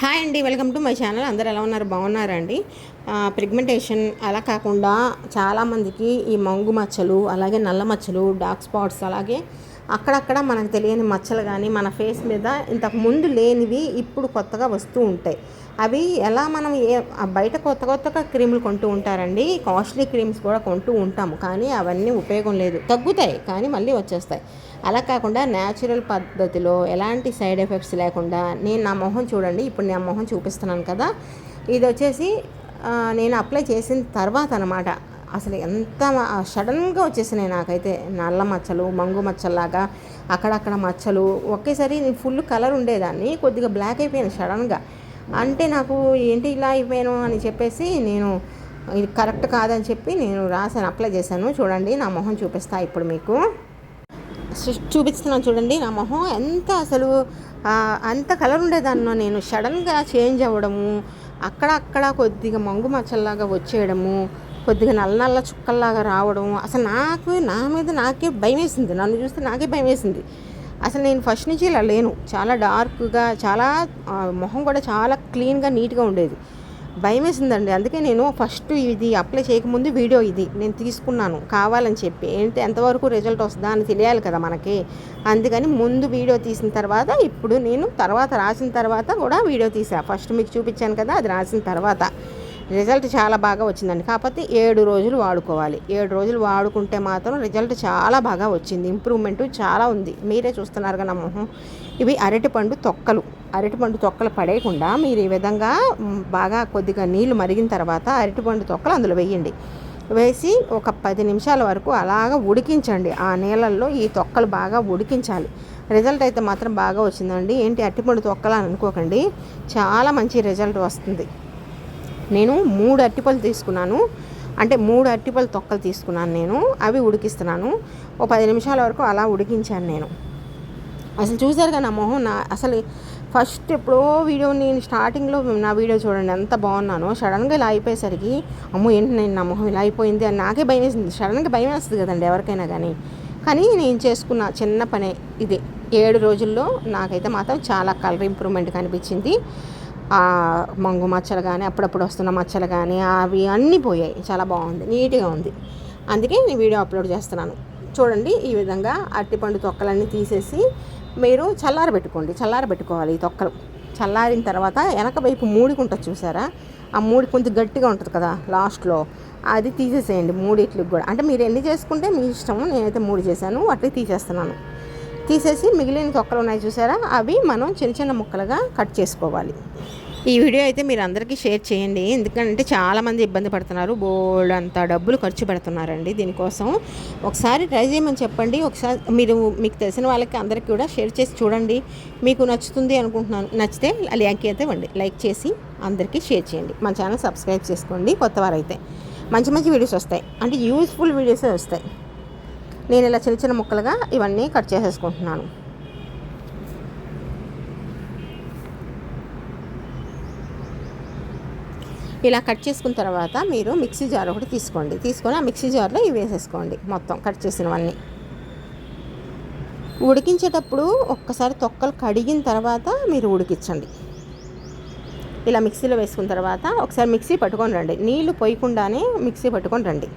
Hi అండి welcome to my channel. అందరు ఎలా ఉన్నారు? బాగున్నారండి? ప్రిగ్మెంటేషన్ అలా కాకుండా చాలామందికి ఈ మంగు మచ్చలు అలాగే నల్ల మచ్చలు డార్క్ స్పాట్స్ అలాగే అక్కడక్కడ మనకు తెలియని మచ్చలు కానీ మన ఫేస్ మీద ఇంతకు ముందు లేనివి ఇప్పుడు కొత్తగా వస్తూ ఉంటాయి. అవి ఎలా మనం ఏ బయట కొత్త కొత్తగా క్రీములు కొంటూ ఉంటారండి కాస్ట్లీ క్రీమ్స్ కూడా కొంటూ ఉంటాము. కానీ అవన్నీ ఉపయోగం లేదు. తగ్గుతాయి కానీ మళ్ళీ వచ్చేస్తాయి. అలా కాకుండా న్యాచురల్ పద్ధతిలో ఎలాంటి సైడ్ ఎఫెక్ట్స్ లేకుండా నేను నా మొహం చూడండి ఇప్పుడు నా మొహం చూపిస్తున్నాను కదా. ఇది వచ్చేసి నేను అప్లై చేసిన తర్వాత అనమాట అసలు ఎంత సడన్గా వచ్చేసినాయి నాకైతే. నల్ల మచ్చలు మంగు మచ్చల్లాగా అక్కడక్కడ మచ్చలు ఒకేసారి నేను ఫుల్ కలర్ ఉండేదాన్ని కొద్దిగా బ్లాక్ అయిపోయాను సడన్గా అంటే నాకు ఏంటి ఇలా అయిపోయాను అని చెప్పేసి నేను ఇది కరెక్ట్ కాదని చెప్పి నేను రాసాను అప్లై చేశాను. చూడండి నా మొహం చూపిస్తా ఇప్పుడు మీకు. చూపిస్తున్నాను చూడండి నా మొహం ఎంత అసలు అంత కలర్ ఉండేదాన్నో నేను సడన్గా చేంజ్ అవ్వడము అక్కడక్కడ కొద్దిగా మంగు మచ్చల్లాగా వచ్చేయడము కొద్దిగా నల్ల నల్ల చుక్కల్లాగా రావడం అసలు నాకు నా మీద నాకే భయం వేసింది. నన్ను చూస్తే నాకే భయం వేసింది. అసలు నేను ఫస్ట్ నుంచి ఇలా లేను. చాలా డార్క్గా చాలా మొహం కూడా చాలా క్లీన్గా నీట్గా ఉండేది. భయం వేసిందండి అందుకే నేను ఫస్ట్ ఇది అప్లై చేయకముందు వీడియో ఇది నేను తీసుకున్నాను. కావాలని చెప్పి. ఏంటి ఎంతవరకు రిజల్ట్ వస్తుందా అని తెలియాలి కదా మనకి. అందుకని ముందు వీడియో తీసిన తర్వాత ఇప్పుడు నేను తర్వాత రాసిన తర్వాత కూడా వీడియో తీసా. ఫస్ట్ మీకు చూపించాను కదా అది రాసిన తర్వాత. రిజల్ట్ చాలా బాగా వచ్చిందండి. కాకపోతే ఏడు రోజులు వాడుకోవాలి. ఏడు రోజులు వాడుకుంటే మాత్రం రిజల్ట్ చాలా బాగా వచ్చింది. ఇంప్రూవ్మెంట్ చాలా ఉంది. మీరే చూస్తున్నారు కదా మొహం. ఇవి అరటిపండు తొక్కలు. అరటిపండు తొక్కలు పడేయకుండా మీరు ఈ విధంగా బాగా కొద్దిగా నీళ్ళు మరిగిన తర్వాత అరటిపండు తొక్కలు అందులో వేయండి. వేసి ఒక పది నిమిషాల వరకు అలాగ ఉడికించండి. ఆ నీళ్ళల్లో ఈ తొక్కలు బాగా ఉడికించాలి. రిజల్ట్ అయితే మాత్రం బాగా వచ్చిందండి. ఏంటి అరటిపండు తొక్కలు అని అనుకోకండి. చాలా మంచి రిజల్ట్ వస్తుంది. నేను మూడు అరటిపళ్ళు తీసుకున్నాను. అంటే మూడు అరటిపళ్ళు తొక్కలు తీసుకున్నాను నేను. అవి ఉడికిస్తున్నాను. ఓ పది నిమిషాల వరకు అలా ఉడికించాను నేను. అసలు చూసారుగా నా మొహం నా అసలు ఫస్ట్ ఎప్పుడో వీడియో నేను స్టార్టింగ్లో నా వీడియో చూడండి ఎంత బాగున్నానో. సడన్గా ఇలా అయిపోయేసరికి అమ్మో ఏంటి నేను నా మొహం ఇలా అయిపోయింది అని నాకే భయం వేసింది. సడన్గా భయం వేస్తుంది కదండి ఎవరికైనా కానీ కానీ నేను చేసుకున్న చిన్న పనే ఇది. ఏడు రోజుల్లో నాకైతే మాత్రం చాలా కలర్ ఇంప్రూవ్మెంట్ కనిపించింది. మంగు మచ్చలు కానీ అప్పుడప్పుడు వస్తున్న మచ్చలు కానీ అవి అన్నీ పోయాయి. చాలా బాగుంది. నీట్గా ఉంది. అందుకే నేను వీడియో అప్లోడ్ చేస్తున్నాను. చూడండి ఈ విధంగా అరటిపండు తొక్కలన్నీ తీసేసి మీరు చల్లారబెట్టుకోండి చల్లారబెట్టుకోవాలి ఈ తొక్కలు. చల్లారిన తర్వాత వెనక వైపు మూడికి ఉంటుంది చూసారా? ఆ మూడి కొంచెం గట్టిగా ఉంటుంది కదా లాస్ట్లో. అది తీసేసేయండి మూడిట్లకి కూడా. అంటే మీరు ఎన్ని చేసుకుంటే మీ ఇష్టం నేనైతే మూడు చేశాను. వాటిని తీసేస్తున్నాను. తీసేసి మిగిలిన తొక్కలు ఉన్నాయి చూసారా? అవి మనం చిన్న చిన్న ముక్కలుగా కట్ చేసుకోవాలి. ఈ వీడియో అయితే మీరు అందరికీ షేర్ చేయండి. ఎందుకంటే చాలామంది ఇబ్బంది పడుతున్నారు. బోల్డ్ అంత డబ్బులు ఖర్చు పెడుతున్నారండి దీనికోసం. ఒకసారి ట్రై చేయమని చెప్పండి. ఒకసారి మీరు మీకు తెలిసిన వాళ్ళకి అందరికీ కూడా షేర్ చేసి చూడండి. మీకు నచ్చుతుంది అనుకుంటున్నాను. నచ్చితే లైక్ అయితే ఇవ్వండి. లైక్ చేసి అందరికీ షేర్ చేయండి. మన ఛానల్ సబ్స్క్రైబ్ చేసుకోండి కొత్త వారైతే మంచి మంచి వీడియోస్ వస్తాయి. అంటే యూస్ఫుల్ వీడియోసే వస్తాయి. నేను ఇలా చిన్న చిన్న ముక్కలుగా ఇవన్నీ కట్ చేసేసుకుంటున్నాను. ఇలా కట్ చేసుకున్న తర్వాత మీరు మిక్సీ జార్ ఒకటి తీసుకోండి. తీసుకొని ఆ మిక్సీ జార్లో ఇవి వేసేసుకోండి మొత్తం కట్ చేసినవన్నీ. ఉడికించేటప్పుడు ఒక్కసారి తొక్కలు కడిగిన తర్వాత మీరు ఉడికించండి. ఇలా మిక్సీలో వేసుకున్న తర్వాత ఒకసారి మిక్సీ పట్టుకొని రండి. నీళ్ళు పోయకుండానే మిక్సీ పట్టుకొని రండి.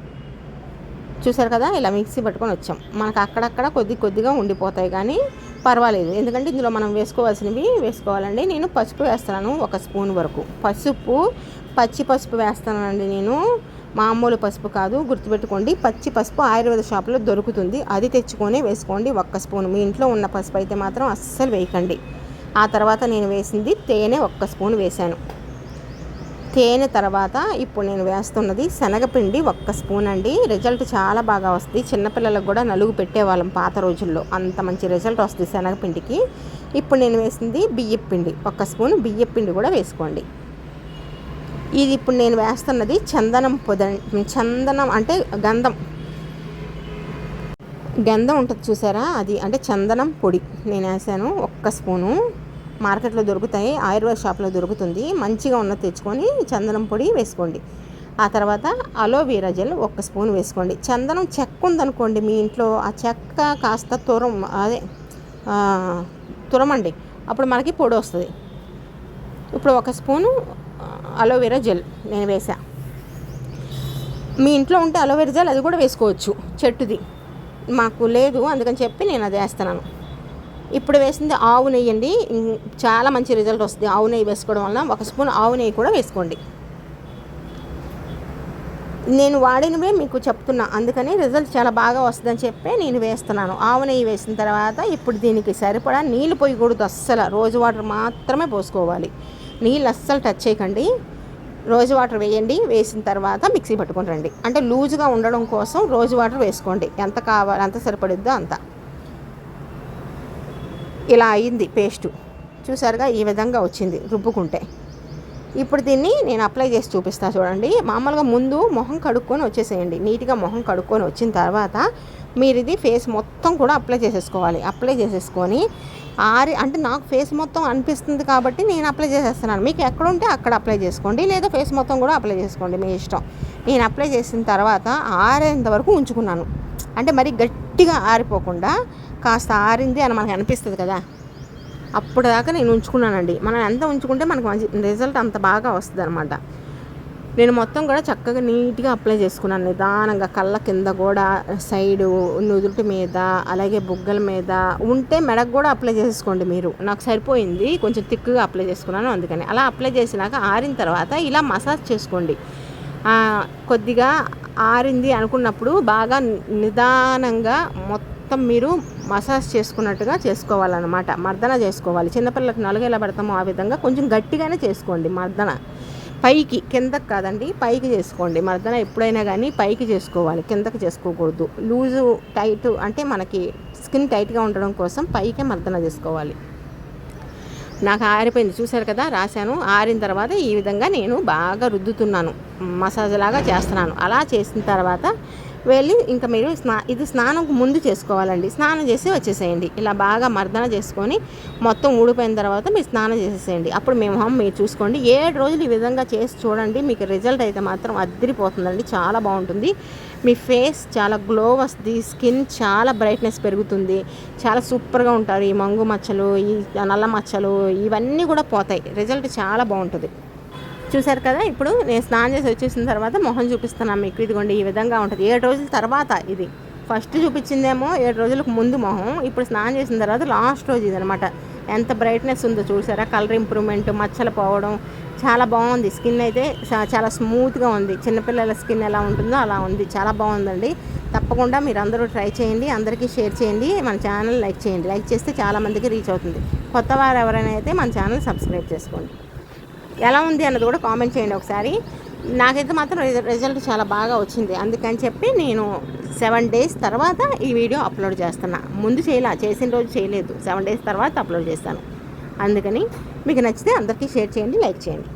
చూసారు కదా ఇలా మిక్సీ పట్టుకొని వచ్చాం. మనకు అక్కడక్కడ కొద్ది కొద్దిగా ఉండిపోతాయి కానీ పర్వాలేదు. ఎందుకంటే ఇందులో మనం వేసుకోవాల్సినవి వేసుకోవాలండి. నేను పసుపు వేస్తున్నాను ఒక స్పూన్ వరకు. పసుపు పచ్చి పసుపు వేస్తానండి నేను. మామూలు పసుపు కాదు గుర్తుపెట్టుకోండి. పచ్చి పసుపు ఆయుర్వేద షాప్లో దొరుకుతుంది. అది తెచ్చుకొని వేసుకోండి ఒక్క స్పూన్. మీ ఇంట్లో ఉన్న పసుపు అయితే మాత్రం అస్సలు వేయకండి. ఆ తర్వాత నేను వేసింది తేనె ఒక్క స్పూన్ వేశాను. తేనె తర్వాత ఇప్పుడు నేను వేస్తున్నది శనగపిండి ఒక్క స్పూన్ అండి. రిజల్ట్ చాలా బాగా వస్తుంది. చిన్నపిల్లలకు కూడా నలుగు పెట్టేవాళ్ళం పాత రోజుల్లో. అంత మంచి రిజల్ట్ వస్తుంది శనగపిండికి. ఇప్పుడు నేను వేసింది బియ్యపిండి ఒక్క స్పూన్ బియ్యపిండి కూడా వేసుకోండి. ఇది ఇప్పుడు నేను వేస్తున్నది చందనం పొద చందనం అంటే గంధం. గంధం ఉంటుంది చూసారా? అది అంటే చందనం పొడి. నేను వేసాను ఒక్క స్పూను. మార్కెట్లో దొరుకుతాయి ఆయుర్వేద షాప్లో దొరుకుతుంది. మంచిగా ఉన్నది తెచ్చుకొని చందనం పొడి వేసుకోండి. ఆ తర్వాత అలోవెరా జెల్ ఒక్క స్పూన్ వేసుకోండి. చందనం చెక్క ఉందనుకోండి మీ ఇంట్లో ఆ చెక్క కాస్త తురం అదే తురమండి. అప్పుడు మనకి పొడి వస్తుంది. ఇప్పుడు ఒక స్పూను అలోవెరా జెల్ నేను వేసా మీ ఇంట్లో ఉంటే అలోవెరా జెల్ అది కూడా వేసుకోవచ్చు చెట్టుది. మాకు లేదు అందుకని చెప్పి నేను అది వేస్తున్నాను. ఇప్పుడు వేసింది ఆవు నెయ్యి అండి. చాలా మంచి రిజల్ట్ వస్తుంది ఆవు నెయ్యి వేసుకోవడం వల్ల ఒక స్పూన్ ఆవు నెయ్యి కూడా వేసుకోండి. నేను వాడినవే మీకు చెప్తున్నా. అందుకని రిజల్ట్ చాలా బాగా వస్తుందని చెప్పి నేను వేస్తున్నాను. ఆవు నెయ్యి వేసిన తర్వాత ఇప్పుడు దీనికి సరిపడా నీళ్ళు పోయకూడదు అస్సలు. రోజు వాటర్ మాత్రమే పోసుకోవాలి. నీళ్ళు అస్సలు టచ్ చేయకండి. రోజు వాటర్ వేయండి. వేసిన తర్వాత మిక్సీ పట్టుకొని రండి. అంటే లూజుగా ఉండడం కోసం రోజు వాటర్ వేసుకోండి. ఎంత కావాలి ఎంత సరిపడిద్దో అంత. ఇలా అయింది పేస్టు. చూసారుగా ఈ విధంగా వచ్చింది రుబ్బుకుంటే. ఇప్పుడు దీన్ని నేను అప్లై చేసి చూపిస్తాను చూడండి. మామూలుగా ముందు మొహం కడుక్కొని వచ్చేసేయండి. నీట్గా మొహం కడుక్కొని వచ్చిన తర్వాత మీరు ఇది ఫేస్ మొత్తం కూడా అప్లై చేసేసుకోవాలి. అప్లై చేసేసుకొని ఆరి అంటే నాకు ఫేస్ మొత్తం అనిపిస్తుంది కాబట్టి నేను అప్లై చేసేస్తున్నాను. మీకు ఎక్కడ ఉంటే అక్కడ అప్లై చేసుకోండి. లేదా ఫేస్ మొత్తం కూడా అప్లై చేసుకోండి మీ ఇష్టం. నేను అప్లై చేసిన తర్వాత ఆరేంత వరకు ఉంచుకున్నాను. అంటే మరి గట్టిగా ఆరిపోకుండా కాస్త ఆరింది అని మనకు అనిపిస్తుంది కదా. అప్పుడు దాకా నేను ఉంచుకున్నానండి. మనం ఎంత ఉంచుకుంటే మనకు మంచి రిజల్ట్ అంత బాగా వస్తుంది అనమాట నేను మొత్తం కూడా చక్కగా నీట్గా అప్లై చేసుకున్నాను నిదానంగా. కళ్ళ కింద కూడా సైడు నుదుటి మీద అలాగే బుగ్గల మీద ఉంటే మెడకు కూడా అప్లై చేసుకోండి మీరు. నాకు సరిపోయింది. కొంచెం తిక్కుగా అప్లై చేసుకున్నాను అందుకని. అలా అప్లై చేసినాక ఆరిన తర్వాత ఇలా మసాజ్ చేసుకోండి. కొద్దిగా ఆరింది అనుకున్నప్పుడు బాగా నిదానంగా మొత్తం మొత్తం మీరు మసాజ్ చేసుకున్నట్టుగా చేసుకోవాలన్నమాట. మర్దన చేసుకోవాలి. చిన్నపిల్లలకు నలుగు ఎలా పెడతామో ఆ విధంగా కొంచెం గట్టిగానే చేసుకోండి మర్దన. పైకి కిందకి కాదండి పైకి చేసుకోండి. మర్దన ఎప్పుడైనా కానీ పైకి చేసుకోవాలి. కిందకి చేసుకోకూడదు. లూజు టైట్ అంటే మనకి స్కిన్ టైట్గా ఉండడం కోసం పైకే మర్దన చేసుకోవాలి. నాకు ఆరిపోయింది. చూశారు కదా? రాశాను. ఆరిన తర్వాత ఈ విధంగా నేను బాగా రుద్దుతున్నాను. మసాజ్ లాగా చేస్తున్నాను. అలా చేసిన తర్వాత వెళ్ళి ఇంకా మీరు స్నా ఇది స్నానం ముందు చేసుకోవాలండి. స్నానం చేసి వచ్చేసేయండి. ఇలా బాగా మర్దన చేసుకొని మొత్తం ఊడిపోయిన తర్వాత మీరు స్నానం చేసేసేయండి. అప్పుడు మేము హమ్ మీరు చూసుకోండి. ఏడు రోజులు ఈ విధంగా చేసి చూడండి. మీకు రిజల్ట్ అయితే మాత్రం అద్దరిపోతుందండి చాలా బాగుంటుంది. మీ ఫేస్ చాలా గ్లో వస్తుంది. స్కిన్ చాలా బ్రైట్నెస్ పెరుగుతుంది. చాలా సూపర్గా ఉంటారు ఈ మంగు మచ్చలు ఈ నల్ల మచ్చలు ఇవన్నీ కూడా పోతాయి. రిజల్ట్ చాలా బాగుంటుంది. చూసారు కదా ఇప్పుడు నేను స్నానం చేసి వచ్చేసిన తర్వాత మొహం చూపిస్తున్నాను మీకు. ఇదిగోండి ఈ విధంగా ఉంటుంది. ఏడు రోజుల తర్వాత ఇది. ఫస్ట్ చూపించిందేమో ఏడు రోజులకు ముందు మొహం ఇప్పుడు స్నానం చేసిన తర్వాత లాస్ట్ రోజు ఇది అనమాట ఎంత బ్రైట్నెస్ ఉందో చూసారా కలర్ ఇంప్రూవ్మెంట్ మచ్చలు పోవడం చాలా బాగుంది. స్కిన్ అయితే చాలా స్మూత్గా ఉంది. చిన్నపిల్లల స్కిన్ ఎలా ఉంటుందో అలా ఉంది. చాలా బాగుందండి. తప్పకుండా మీరు అందరూ ట్రై చేయండి. అందరికీ షేర్ చేయండి. మన ఛానల్ లైక్ చేయండి. లైక్ చేస్తే చాలామందికి రీచ్ అవుతుంది. కొత్త వారు ఎవరైనా అయితే మన ఛానల్ సబ్స్క్రైబ్ చేసుకోండి. ఎలా ఉంది అన్నది కూడా కామెంట్ చేయండి ఒకసారి. నాకైతే మాత్రం రిజ- రిజల్ట్ చాలా బాగా వచ్చింది. అందుకని చెప్పి నేను సెవెన్ డేస్ తర్వాత ఈ వీడియో అప్లోడ్ చేస్తున్నా. ముందు చేయలే చేసిన రోజు చేయలేదు. సెవెన్ డేస్ తర్వాత అప్లోడ్ చేస్తాను. అందుకని మీకు నచ్చితే అందరికీ షేర్ చేయండి లైక్ చేయండి.